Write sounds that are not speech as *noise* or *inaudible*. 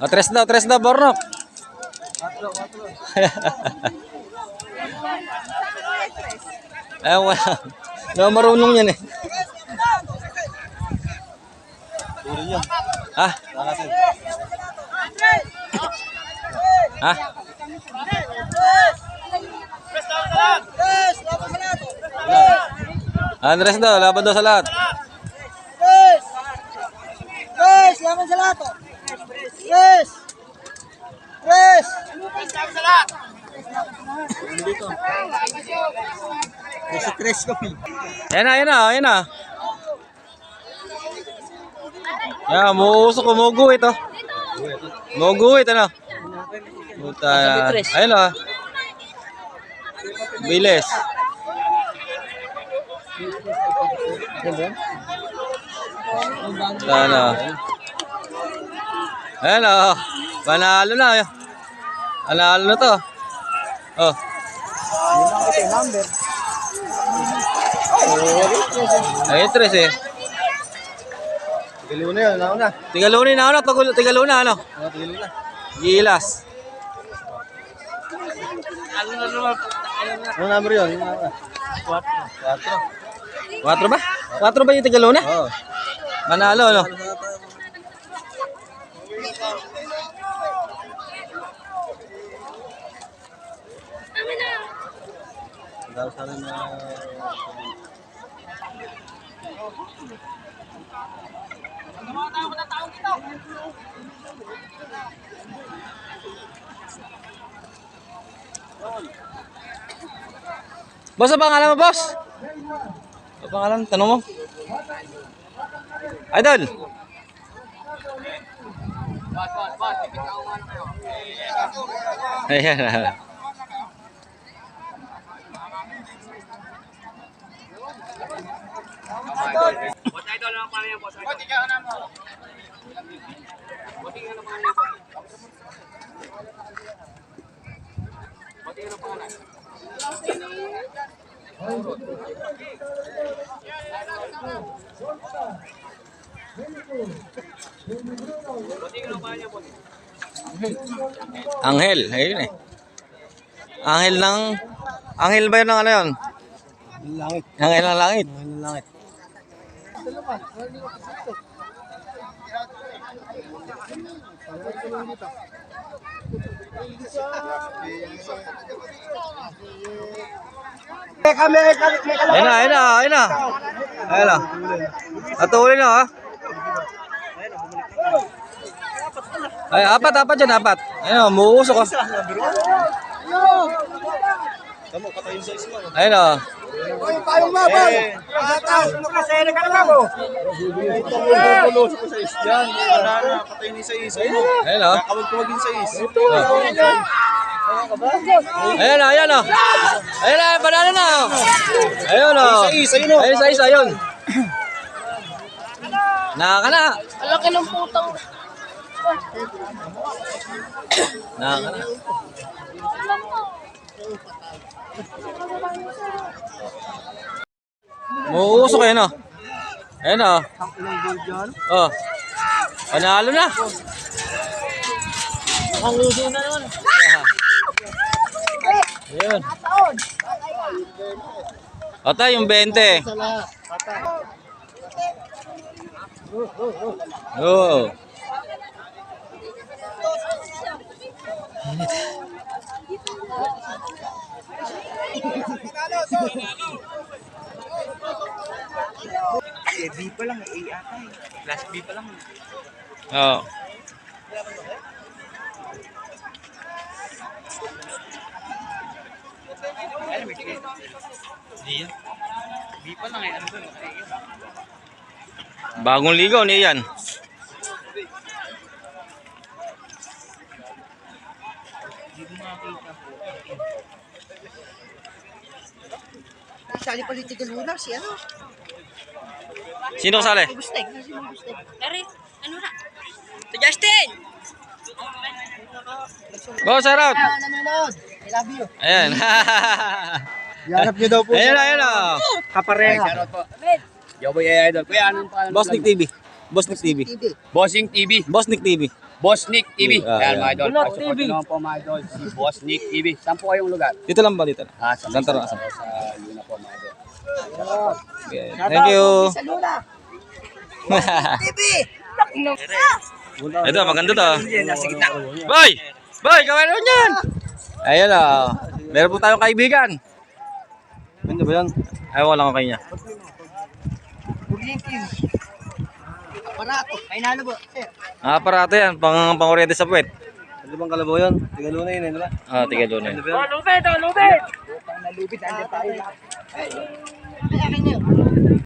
O, tres daw, tres daw, Bornok. *laughs* Eh, wala. Marunong yan eh. Ha? Ha? Andres daw, laban daw sa lahat. Yes! Yes! Laban sa lahat. oh. Yes! Yes! Sa tres kopi. Ayan na, ayan na, ayan na. Yan, muusok, umuguhit oh. Umuguhit, ano? Puta, ayun oh. Bilis. Sana. Ayan oh. Panalo na. oh. Panalo na to. Oh. number. Ay, tres eh. Galiw na yun, ako na. Tigaluni na ano? Tugul- Tigaluna ano? Galiw na. Gilas. Ano number yun? Yung number. Quatro ba? Quatro ba yung Tigaluna? Oo. Manalo ano? Daw sa rin na... Boss, ang pangalan mo, boss? Ang pangalan, tanong mo. Idol. Ayan. Anghel, ayun eh. Anghel ng... Anghel ba yun ng ano yun? Langit. Anghel ng langit. Ano langit? May kami, may. Ayun na, ayun na, ayun na. Ayun na. Natuli na, ha? Ay, apat, apat dyan, apat. Ayun, umuusok ko. Kamu, katayin sa isma. Ayun na. Oy, payong mabal. Ataw, makasere ka naman ko. Tumulo sa isyan. Wala na, katayin ni sa isa. Ayun na. Nakawag ko maging sa is. Ayun na, ayun na. Ayun na, panalo na. Ayun na. Sa is, ayun o. Ayun sa isa, ayun. Naka na. Laki ng putang. Naka na. Umuusok ayun, oh. Ayun, oh. Oh. Panalo na. Ang luso na naman. Ayun. Ata yung 20. Sa lahat. Oo. Eh, B pa lang, A ata eh. Class B pa lang. Oo. B pa lang eh. Ano ba? Bagong ligaw niya yan. Sali political muna si ano? Sino kasali? Gustek. Si Gustek. Eri, ano na? Si Justin! Go, shout out. Nanonood. I love you. Ayan. *laughs* Yanap niyo daw po. Ayun na, ayun na. Kapareha. Med, Yo, boy, idol. Kuya, anong pangalan? Boss Nick TV. Bossnik TV. Bossing TV. Bossnik TV. Boss Nick TV. Ah, Ayan mga idol. Pasupport TV. naman po mga idol. Si Boss Nick TV. Saan po kayong lugar? Dito lang ba dito? Ah, sa Santa Sa, Rosa. sa Luna po mga idol. Okay. Thank you. *laughs* Ito, maganda to. Boy! Boy, gawin mo yan! Ayun o. Meron po tayong kaibigan. Ganda ba yan? Ay, wala ko kanya. Aparato. Ay nalo po. Sir. Ah, aparato yan. Pang, pang oriente sa puwet. Ano bang kalabaw yan? Tigaluna yun, eh, di ba? Ah, tiga doon eh. Oh, lupit, oh, lupit. Tayo. Ay, akin yun.